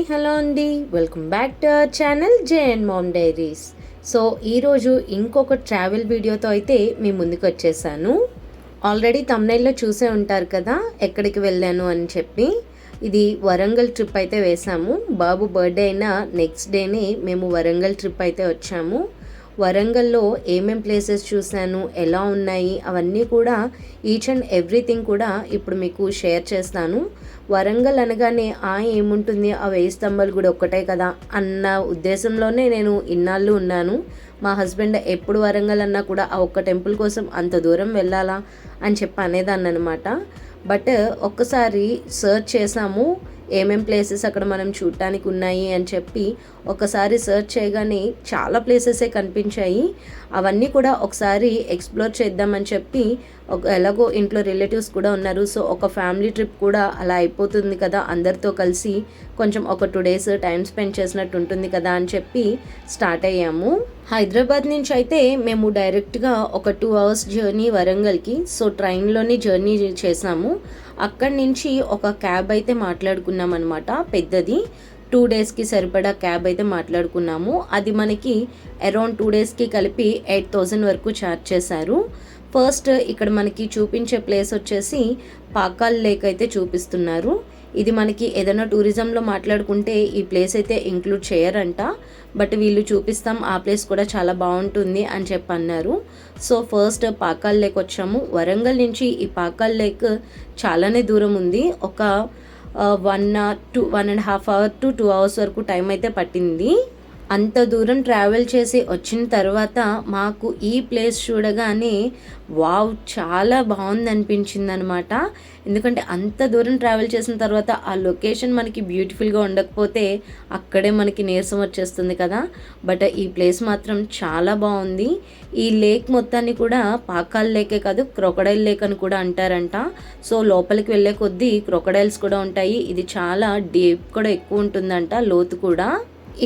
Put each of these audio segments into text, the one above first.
Hi hello అండి. Welcome back to our channel JN mom diaries. So ఈరోజు ఇంకొక travel వీడియోతో అయితే మీ ముందుకు వచ్చేసాను. ఆల్రెడీ తమ్నైల్లో చూసే ఉంటారు కదా ఎక్కడికి వెళ్ళాను అని చెప్పి. ఇది వరంగల్ ట్రిప్ అయితే వేసాము. బాబు బర్త్డే అయిన నెక్స్ట్ డేనే మేము వరంగల్ ట్రిప్ అయితే వచ్చాము. వరంగల్లో ఏమేం ప్లేసెస్ చూశాను ఎలా ఉన్నాయి అవన్నీ కూడా ఈచ్ అండ్ ఎవ్రీథింగ్ కూడా ఇప్పుడు మీకు షేర్ చేస్తాను. వరంగల్ అనగానే ఆ ఏముంటుంది? ఆ వేయి స్తంభాలు కూడా ఒక్కటే కదా? అన్న ఉద్దేశంలోనే నేను ఇన్నాళ్ళు ఉన్నాను. మా హస్బెండ్ ఎప్పుడు వరంగల్ అన్నా కూడా ఆ ఒక్క టెంపుల్ కోసం అంత దూరం వెళ్ళాలా అని చెప్పి అనేదాన్ని అనమాట బట్ ఒక్కసారి సర్చ్ చేసాము. ఏమేం ప్లేసెస్ అక్కడ మనం చూడటానికి ఉన్నాయి అని చెప్పి ఒకసారి సర్చ్ చేయగానే చాలా ప్లేసెసే కనిపించాయి. అవన్నీ కూడా ఒకసారి ఎక్స్ప్లోర్ చేద్దామని చెప్పి ఒక ఎలాగో ఇంట్లో రిలేటివ్స్ కూడా ఉన్నారు. సో ఒక ఫ్యామిలీ ట్రిప్ కూడా అలా అయిపోతుంది కదా అందరితో కలిసి కొంచెం ఒక టూ డేస్ టైం స్పెండ్ చేసినట్టు ఉంటుంది కదా అని చెప్పి స్టార్ట్ అయ్యాము. హైదరాబాద్ నుంచి అయితే మేము డైరెక్ట్గా ఒక టూ అవర్స్ జర్నీ వరంగల్కి. సో ట్రైన్లోనే జర్నీ చేసాము. అక్కడి నుంచి ఒక క్యాబ్ అయితే మాట్లాడుకున్నాం అనమాట పెద్దది. టూ డేస్కి సరిపడా క్యాబ్ అయితే మాట్లాడుకున్నాము. అది మనకి అరౌండ్ టూ డేస్కి కలిపి ఎయిట్ థౌజండ్ వరకు ఛార్జ్ చేశారు. ఫస్ట్ ఇక్కడ మనకి చూపించే ప్లేస్ వచ్చేసి పాకాల్ లేక్ అయితే చూపిస్తున్నారు. ఇది మనకి ఏదైనా టూరిజంలో మాట్లాడుకుంటే ఈ ప్లేస్ అయితే ఇంక్లూడ్ చేయరంట. బట్ వీళ్ళు చూపిస్తాం ఆ ప్లేస్ కూడా చాలా బాగుంటుంది అని చెప్పి అన్నారు సో ఫస్ట్ పాకాల్ లేక్ వచ్చాము. వరంగల్ నుంచి ఈ పాకాల్ లేక్ చాలానే దూరం ఉంది. ఒక one two one and half hour to two hours వరకు టైం అయితే పట్టింది. అంత దూరం ట్రావెల్ చేసి వచ్చిన తర్వాత మాకు ఈ ప్లేస్ చూడగానే వావ్ చాలా బాగుంది అనిపించింది అనమాట ఎందుకంటే అంత దూరం ట్రావెల్ చేసిన తర్వాత ఆ లొకేషన్ మనకి బ్యూటిఫుల్గా ఉండకపోతే అక్కడే మనకి నీరసం వచ్చేస్తుంది కదా. బట్ ఈ ప్లేస్ మాత్రం చాలా బాగుంది. ఈ లేక్ మొత్తాన్ని కూడా పాకాల్ లేకే కాదు క్రొకడైల్ లేక్ అని కూడా అంటారంట. సో లోపలికి వెళ్ళే కొద్దీ క్రొకడైల్స్ కూడా ఉంటాయి. ఇది చాలా డీప్ కూడా ఎక్కువ ఉంటుందంట లోతు కూడా.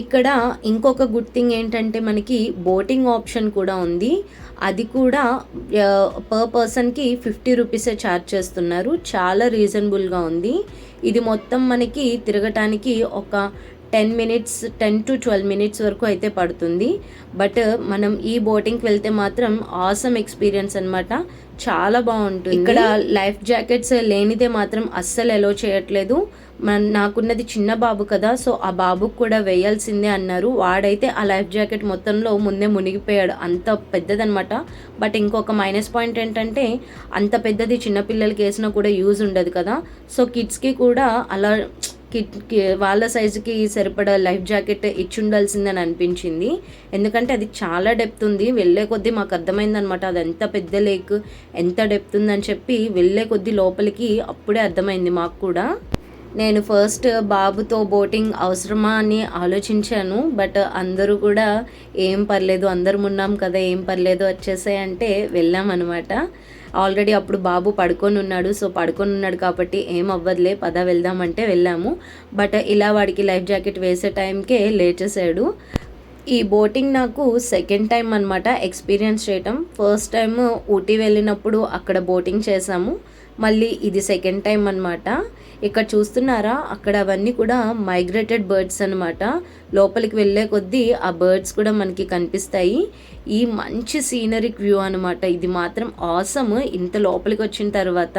ఇక్కడ ఇంకొక గుడ్ థింగ్ ఏంటంటే మనకి బోటింగ్ ఆప్షన్ కూడా ఉంది. అది కూడా పర్ పర్సన్కి ఫిఫ్టీ రూపీసే ఛార్జ్ చేస్తున్నారు. చాలా రీజనబుల్గా ఉంది. ఇది మొత్తం మనకి తిరగటానికి ఒక ten minutes ten to twelve minutes వరకు అయితే పడుతుంది. బట్ మనం ఈ బోటింగ్కి వెళ్తే మాత్రం ఆసమ్ ఎక్స్పీరియన్స్ అనమాట చాలా బాగుంటుంది. ఇక్కడ లైఫ్ జాకెట్స్ లేనిదే మాత్రం అస్సలు ఎలో చేయట్లేదు. నాకున్నది చిన్న బాబు కదా సో ఆ బాబుకు కూడా వేయాల్సిందే అన్నారు. వాడైతే ఆ లైఫ్ జాకెట్ మొత్తంలో ముందే మునిగిపోయాడు. అంత పెద్దదనమాట. బట్ ఇంకొక మైనస్ పాయింట్ ఏంటంటే అంత పెద్దది చిన్నపిల్లలకి వేసినా కూడా యూజ్ ఉండదు కదా. సో కిడ్స్కి కూడా అలా కిట్ వాళ్ళ సైజుకి సరిపడా లైఫ్ జాకెట్ ఇచ్చి ఉండాల్సిందని అనిపించింది. ఎందుకంటే అది చాలా డెప్త్ ఉంది. వెళ్ళే కొద్దీ మాకు అర్థమైందనమాట. అది ఎంత పెద్ద లేక్ ఎంత డెప్త్ ఉందని చెప్పి వెళ్ళే కొద్దీ లోపలికి అప్పుడే అర్థమైంది మాకు కూడా. నేను ఫస్ట్ బాబుతో బోటింగ్ అవసరమా అని ఆలోచించాను బట్ అందరూ కూడా ఏం పర్లేదు అందరం ఉన్నాం కదా ఏం పర్లేదు వచ్చేసాయి అంటే వెళ్ళామన్నమాట ఆల్రెడీ అప్పుడు బాబు పడుకొని ఉన్నాడు సో పడుకొని ఉన్నాడు కాబట్టి ఏం అవ్వదులే పద వెళ్దామంటే వెళ్ళాము. బట్ ఇలా వాడికి లైఫ్ జాకెట్ వేసే టైంకే లేచేసాడు ఈ బోటింగ్ నాకు సెకండ్ టైం అనమాట ఎక్స్పీరియన్స్ చేయటం. ఫస్ట్ టైం ఊటీ వెళ్ళినప్పుడు అక్కడ బోటింగ్ చేసాము మళ్ళీ ఇది సెకండ్ టైం అనమాట ఇక్కడ చూస్తున్నారా? అక్కడ అవన్నీ కూడా మైగ్రేటెడ్ బర్డ్స్ అనమాట లోపలికి వెళ్ళే కొద్దీ ఆ బర్డ్స్ కూడా మనకి కనిపిస్తాయి. ఈ మంచి సీనరిక్ వ్యూ అనమాట ఇది మాత్రం ఆసమ్ ఇంత లోపలికి వచ్చిన తర్వాత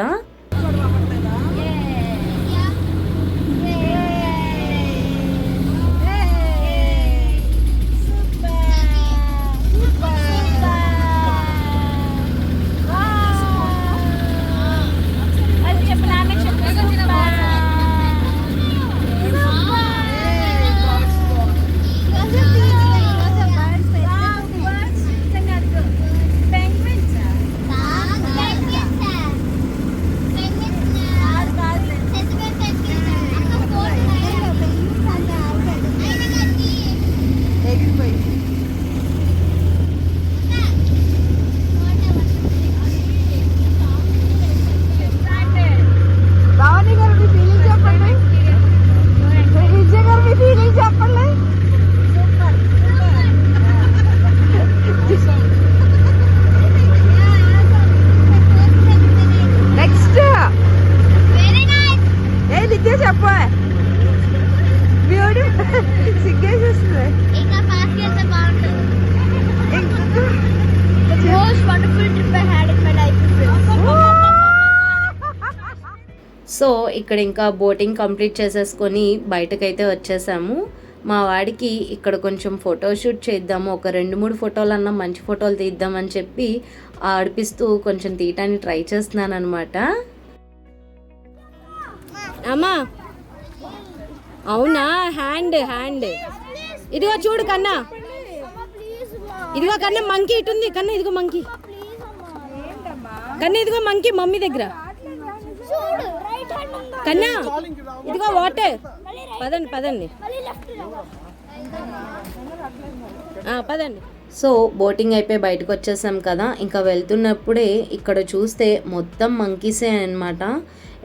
సిగ్గే చెప్ప. బ్యూటీ సిగ్గే చేస్తుంది. సో ఇక్కడ ఇంకా బోటింగ్ కంప్లీట్ చేసేసుకొని బయటకైతే వచ్చేసాము. మా వాడికి ఇక్కడ కొంచెం ఫోటో షూట్ చేద్దాము. ఒక రెండు మూడు ఫోటోలన్నా మంచి ఫోటోలు తీద్దామని చెప్పి ఆడిపిస్తూ కొంచెం తీయటానికి ట్రై చేస్తున్నాను అనమాట అమ్మా. అవునా? హ్యాండ్ హ్యాండ్ ఇదిగో చూడు కన్నా. ఇదిగో కన్నా మంకీ ఇటుంది కన్నా ఇదిగో మంకీ కన్నా ఇదిగో మంకీ మమ్మీ దగ్గర. కన్నా ఇదిగో వాటర్ పదండి పదండి. పదండి. సో బోటింగ్ అయిపోయి బయటకు వచ్చేసాం కదా. ఇంకా వెళ్తున్నప్పుడే ఇక్కడ చూస్తే మొత్తం మంకీసే అనమాట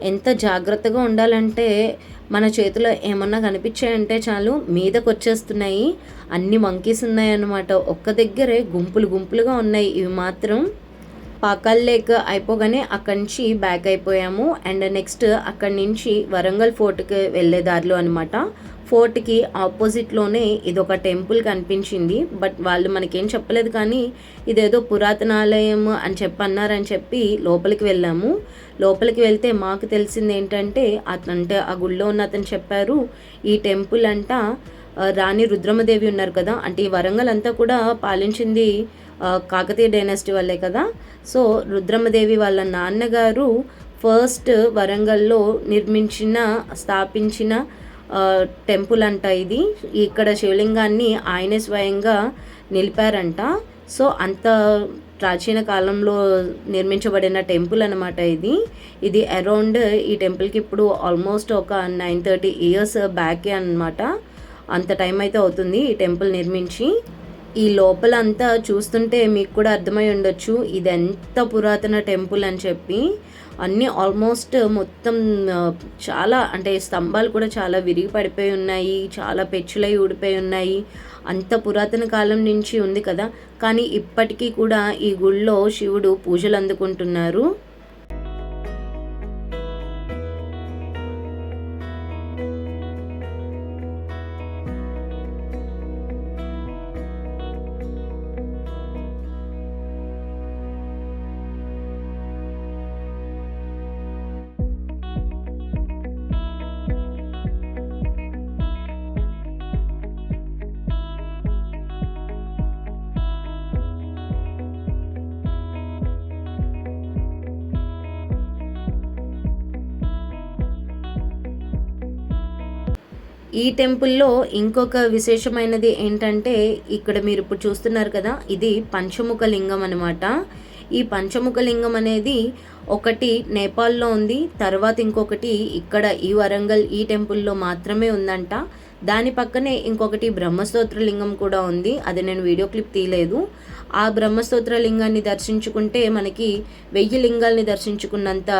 ఎంత జాగ్రత్తగా ఉండాలంటే మన చేతిలో ఏమన్నా కనిపించాయంటే చాలు మీదకు వచ్చేస్తున్నాయి అన్ని మంకీస్ ఉన్నాయన్నమాట. ఒక్క దగ్గరే గుంపులు గుంపులుగా ఉన్నాయి. ఇవి మాత్రం పాకల్ లేక్ అయిపోగానే అక్కడి నుంచి బ్యాక్ అయిపోయాము. అండ్ నెక్స్ట్ అక్కడి నుంచి వరంగల్ ఫోర్ట్కి వెళ్ళే దారిలో అనమాట ఫోర్ట్కి ఆపోజిట్లోనే ఇది ఒక టెంపుల్ కనిపించింది. బట్ వాళ్ళు మనకేం చెప్పలేదు కానీ ఇదేదో పురాతనాలయం అని చెప్పి అన్నారని చెప్పి లోపలికి వెళ్ళాము. లోపలికి వెళ్తే మాకు తెలిసింది ఏంటంటే అతను అంటే ఆ గుళ్ళో ఉన్న అతను చెప్పారు ఈ టెంపుల్ అంట రాణి రుద్రమదేవి ఉన్నారు కదా. అంటే ఈ వరంగల్ అంతా కూడా పాలించింది కాకతీయ డైనాసిటీ వాళ్ళే కదా. సో రుద్రమదేవి వాళ్ళ నాన్నగారు ఫస్ట్ వరంగల్లో నిర్మించిన స్థాపించిన టెంపుల్ అంట ఇది. ఇక్కడ శివలింగాన్ని ఆయనే స్వయంగా నిలిపారంట. సో అంత ప్రాచీన కాలంలో నిర్మించబడిన టెంపుల్ అనమాట ఇది. ఇది అరౌండ్ ఈ టెంపుల్కి ఇప్పుడు ఆల్మోస్ట్ ఒక నైన్ థర్టీ ఇయర్స్ బ్యాకే అనమాట అంత టైం అయితే అవుతుంది ఈ టెంపుల్ నిర్మించి. ఈ లోపల అంతా చూస్తుంటే మీకు కూడా అర్థమై ఉండొచ్చు. ఇది ఎంత పురాతన టెంపుల్ అని చెప్పి. అన్నీ ఆల్మోస్ట్ మొత్తం చాలా అంటే స్తంభాలు కూడా చాలా విరిగి పడిపోయి ఉన్నాయి. చాలా పెచ్చులై ఊడిపోయి ఉన్నాయి. అంత పురాతన కాలం నుంచి ఉంది కదా. కానీ ఇప్పటికీ కూడా ఈ గుళ్ళో శివుడు పూజలు అందుకుంటున్నారు. ఈ టెంపుల్లో ఇంకొక విశేషమైనది ఏంటంటే ఇక్కడ మీరు ఇప్పుడు చూస్తున్నారు కదా ఇది పంచముఖ లింగం అనమాట ఈ పంచముఖ లింగం అనేది ఒకటి నేపాల్లో ఉంది తర్వాత ఇంకొకటి ఇక్కడ ఈ వరంగల్ ఈ టెంపుల్లో మాత్రమే ఉందంట. దాని పక్కనే ఇంకొకటి బ్రహ్మస్తోత్ర లింగం కూడా ఉంది అది నేను వీడియో క్లిప్ తీయలేదు. ఆ బ్రహ్మస్తోత్ర లింగాన్ని దర్శించుకుంటే మనకి వెయ్యి లింగాల్ని దర్శించుకున్నంత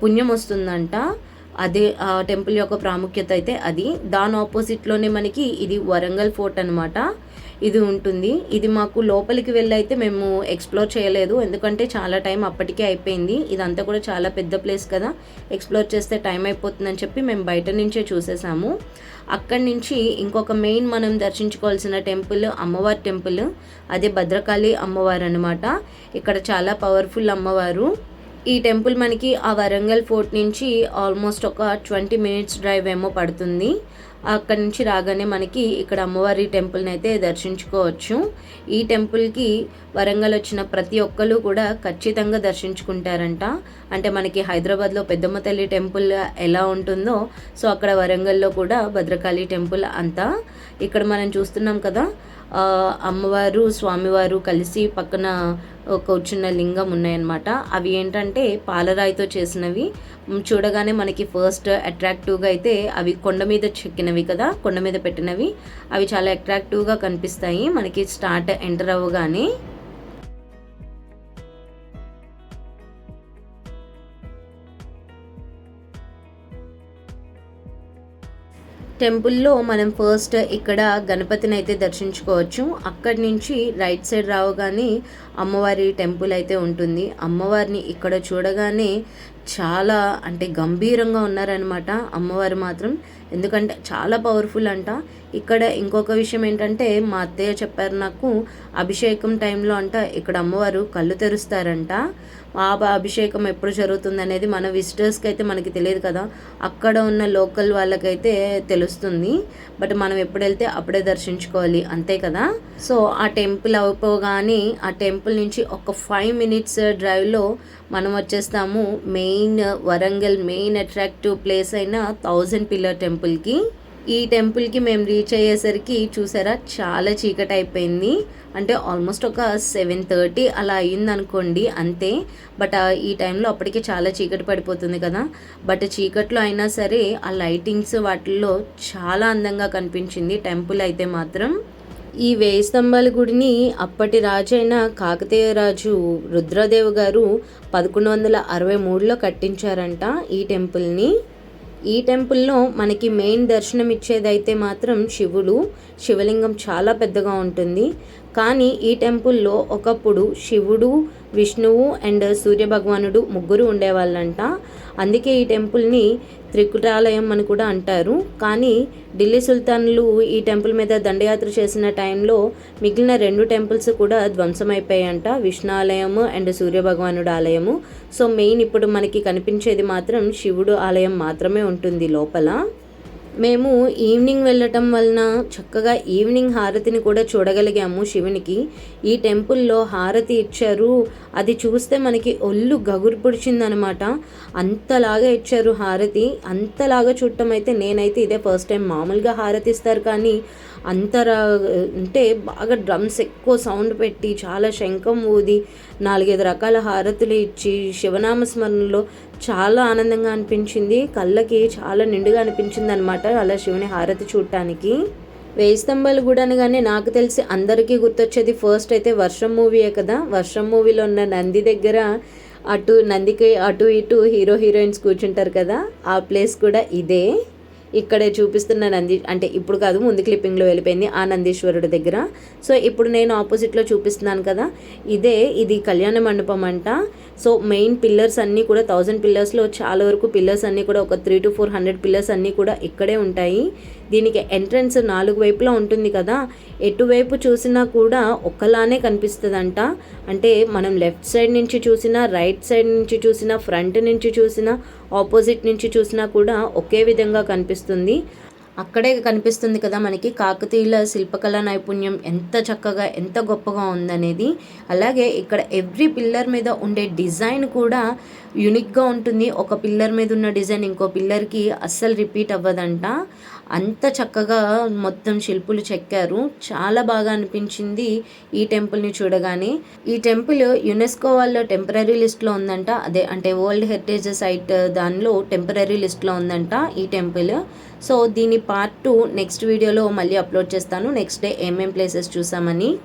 పుణ్యం వస్తుందంట. అదే ఆ టెంపుల్ యొక్క ప్రాముఖ్యత అయితే అది. దాని ఆపోజిట్లోనే మనకి ఇది వరంగల్ ఫోర్ట్ అనమాట ఇది ఉంటుంది. ఇది మాకు లోపలికి వెళ్ళైతే మేము ఎక్స్ప్లోర్ చేయలేదు. ఎందుకంటే చాలా టైం అప్పటికే అయిపోయింది. ఇదంతా కూడా చాలా పెద్ద ప్లేస్ కదా. ఎక్స్ప్లోర్ చేస్తే టైం అయిపోతుందని చెప్పి మేము బయట నుంచే చూసేసాము. అక్కడి నుంచి ఇంకొక మెయిన్ మనం దర్శించుకోవాల్సిన టెంపుల్ అమ్మవారి టెంపుల్. అదే భద్రకాళి అమ్మవారు అనమాట ఇక్కడ చాలా పవర్ఫుల్ అమ్మవారు. ఈ టెంపుల్ మనకి ఆ వరంగల్ ఫోర్ట్ నుంచి ఆల్మోస్ట్ ఒక ట్వంటీ మినిట్స్ డ్రైవ్ ఏమో పడుతుంది. అక్కడి నుంచి రాగానే మనకి ఇక్కడ అమ్మవారి టెంపుల్ని అయితే దర్శించుకోవచ్చు. ఈ టెంపుల్కి వరంగల్ వచ్చిన ప్రతి ఒక్కరు కూడా ఖచ్చితంగా దర్శించుకుంటారంట. అంటే మనకి హైదరాబాద్లో పెద్దమ్మ తల్లి టెంపుల్ ఎలా ఉంటుందో సో అక్కడ వరంగల్లో కూడా భద్రకాళి టెంపుల్ అంతా. ఇక్కడ మనం చూస్తున్నాం కదా అమ్మవారు స్వామివారు కలిసి పక్కన కూర్చున్న లింగం ఉన్నాయన్నమాట. అవి ఏంటంటే పాలరాయితో చేసినవి. చూడగానే మనకి ఫస్ట్ అట్రాక్టివ్గా అయితే అవి కొండ మీద చెక్కినవి కదా కొండ మీద పెట్టినవి. అవి చాలా అట్రాక్టివ్గా కనిపిస్తాయి. మనకి స్టార్ట్ ఎంటర్ అవ్వగానే టెంపుల్లో మనం ఫస్ట్ ఇక్కడ గణపతిని అయితే దర్శించుకోవచ్చు. అక్కడి నుంచి రైట్ సైడ్ రావగానే అమ్మవారి టెంపుల్ అయితే ఉంటుంది. అమ్మవారిని ఇక్కడ చూడగానే చాలా అంటే గంభీరంగా ఉన్నారనమాట అమ్మవారు మాత్రం. ఎందుకంటే చాలా పవర్ఫుల్ అంట. ఇక్కడ ఇంకొక విషయం ఏంటంటే మా అత్తయ్య చెప్పారు నాకు అభిషేకం టైంలో అంట ఇక్కడ అమ్మవారు కళ్ళు తెరుస్తారంట. ఆ అభిషేకం ఎప్పుడు జరుగుతుంది అనేది మన విజిటర్స్కి అయితే మనకి తెలియదు కదా. అక్కడ ఉన్న లోకల్ వాళ్ళకైతే తెలుస్తుంది. బట్ మనం ఎప్పుడు వెళ్తే అప్పుడే దర్శించుకోవాలి అంతే కదా. సో ఆ టెంపుల్ అయిపోగానే ఆ టెంపుల్ నుంచి ఒక ఫైవ్ మినిట్స్ డ్రైవ్లో మనం వచ్చేస్తాము. Main Warangal main attractive place అయిన థౌజండ్ పిల్లర్ టెంపుల్కి ఈ టెంపుల్కి మేము రీచ్ అయ్యేసరికి చూసారా? చాలా చీకటి అయిపోయింది. అంటే ఆల్మోస్ట్ ఒక సెవెన్ థర్టీ అలా అయ్యింది అనుకోండి అంతే బట్ ఈ టైంలో అప్పటికే చాలా చీకటి పడిపోతుంది కదా. బట్ చీకట్లో అయినా సరే ఆ లైటింగ్స్ వాటిల్లో చాలా అందంగా కనిపించింది టెంపుల్ అయితే మాత్రం. ఈ వేయి స్తంభాల గుడిని అప్పటి రాజు అయిన కాకతీయ రాజు రుద్రదేవ్ గారు పదకొండు వందల అరవై మూడులో కట్టించారంట ఈ టెంపుల్ని. ఈ టెంపుల్లో మనకి మెయిన్ దర్శనం ఇచ్చేదైతే మాత్రం శివుడు. శివలింగం చాలా పెద్దగా ఉంటుంది. కానీ ఈ టెంపుల్లో ఒకప్పుడు శివుడు విష్ణువు అండ్ సూర్య భగవానుడు ముగ్గురు ఉండేవాళ్ళంట. అందుకే ఈ టెంపుల్ని త్రికుటాలయం అని కూడా అంటారు. కానీ ఢిల్లీ సుల్తాన్లు ఈ టెంపుల్ మీద దండయాత్ర చేసిన టైంలో మిగిలిన రెండు టెంపుల్స్ కూడా ధ్వంసమైపోయాయంట. విష్ణు ఆలయము అండ్ సూర్య భగవానుడు ఆలయము. సో మెయిన్ ఇప్పుడు మనకి కనిపించేది మాత్రం శివుడు ఆలయం మాత్రమే ఉంటుంది లోపల. మేము ఈవినింగ్ వెళ్ళటం వలన చక్కగా ఈవినింగ్ హారతిని కూడా చూడగలిగాము శివునికి. ఈ టెంపుల్లో హారతి ఇచ్చారు. అది చూస్తే మనకి ఒళ్ళు గగురు పొడిచిందనమాట. అంతలాగా ఇచ్చారు హారతి. అంతలాగా చూడటం అయితే నేనైతే ఇదే ఫస్ట్ టైం మామూలుగా హారతి ఇస్తారు కానీ అంతరా అంటే బాగా డ్రమ్స్ ఎక్కువ సౌండ్ పెట్టి చాలా శంఖం ఊది నాలుగైదు రకాల హారతులు ఇచ్చి శివనామ స్మరణలో చాలా ఆనందంగా అనిపించింది. కళ్ళకి చాలా నిండుగా అనిపించింది అనమాట అలా శివుని హారతి చూడటానికి. వేయి స్తంభాలు కూడా అనగానే నాకు తెలిసి అందరికీ గుర్తొచ్చేది ఫస్ట్ అయితే వర్షం మూవీయే కదా. వర్షం మూవీలో ఉన్న నంది దగ్గర అటు నందికి అటు ఇటు హీరో హీరోయిన్స్ కూర్చుంటారు కదా. ఆ ప్లేస్ కూడా ఇదే. ఇక్కడే చూపిస్తున్న నంది అంటే ఇప్పుడు కాదు ముందు క్లిప్పింగ్లో వెళ్ళిపోయింది ఆ నందీశ్వరుడి దగ్గర. సో ఇప్పుడు నేను ఆపోజిట్లో చూపిస్తున్నాను కదా ఇదే ఇది కళ్యాణ మండపం అంట. సో మెయిన్ పిల్లర్స్ అన్నీ కూడా థౌజండ్ పిల్లర్స్లో చాలా వరకు పిల్లర్స్ అన్నీ కూడా ఒక three to four hundred pillars అన్నీ కూడా ఇక్కడే ఉంటాయి. దీనికి ఎంట్రన్స్ నాలుగు వైపులా ఉంటుంది కదా. ఎటువైపు చూసినా కూడా ఒకలానే కనిపిస్తుందంట. అంటే మనం లెఫ్ట్ సైడ్ నుంచి చూసినా రైట్ సైడ్ నుంచి చూసినా ఫ్రంట్ నుంచి చూసినా ఆపోజిట్ నుంచి చూసినా కూడా ఒకే విధంగా కనిపిస్తుంది. అక్కడే కనిపిస్తుంది కదా మనకి కాకతీయుల శిల్పకళా నైపుణ్యం ఎంత చక్కగా ఎంత గొప్పగా ఉందనేది. అలాగే ఇక్కడ ఎవ్రీ పిల్లర్ మీద ఉండే డిజైన్ కూడా యునిక్గా ఉంటుంది. ఒక పిల్లర్ మీద ఉన్న డిజైన్ ఇంకో పిల్లర్కి అస్సలు రిపీట్ అవ్వదంట. అంత చక్కగా మొత్తం శిల్పులు చెక్కారు. చాలా బాగా అనిపించింది ఈ టెంపుల్ని చూడగానే. ఈ టెంపుల్ యునెస్కో వాళ్ళ టెంపరీ లిస్ట్లో ఉందంట. అదే అంటే వరల్డ్ హెరిటేజ్ సైట్ దానిలో టెంపరీ లిస్ట్లో ఉందంట ఈ టెంపుల్. సో దీని పార్ట్ టూ నెక్స్ట్ వీడియోలో మళ్ళీ అప్లోడ్ చేస్తాను. నెక్స్ట్ డే ఏమేం ప్లేసెస్ చూసామని.